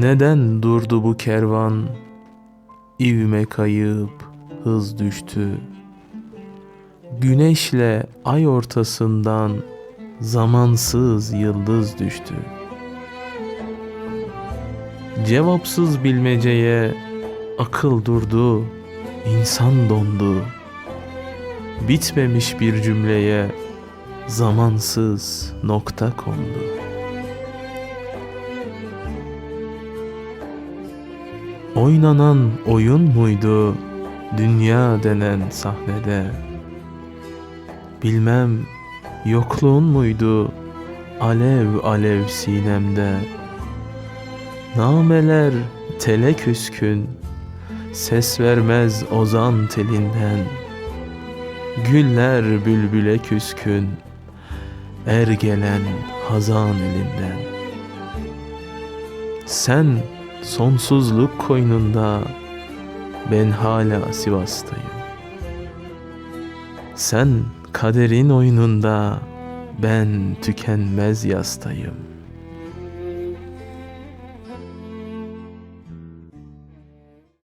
Neden durdu bu kervan? İvme kayıp hız düştü. Güneşle ay ortasından zamansız yıldız düştü. Cevapsız bilmeceye akıl durdu, insan dondu. Bitmemiş bir cümleye zamansız nokta kondu. Oynanan oyun muydu dünya denen sahnede? Bilmem yokluğun muydu alev alev sinemde? Nameler tele küskün, ses vermez ozan telinden. Güller bülbüle küskün, er gelen hazan elinden. Sen sonsuzluk koynunda, ben hala Sivas'tayım. Sen kaderin oyununda, ben tükenmez yastayım.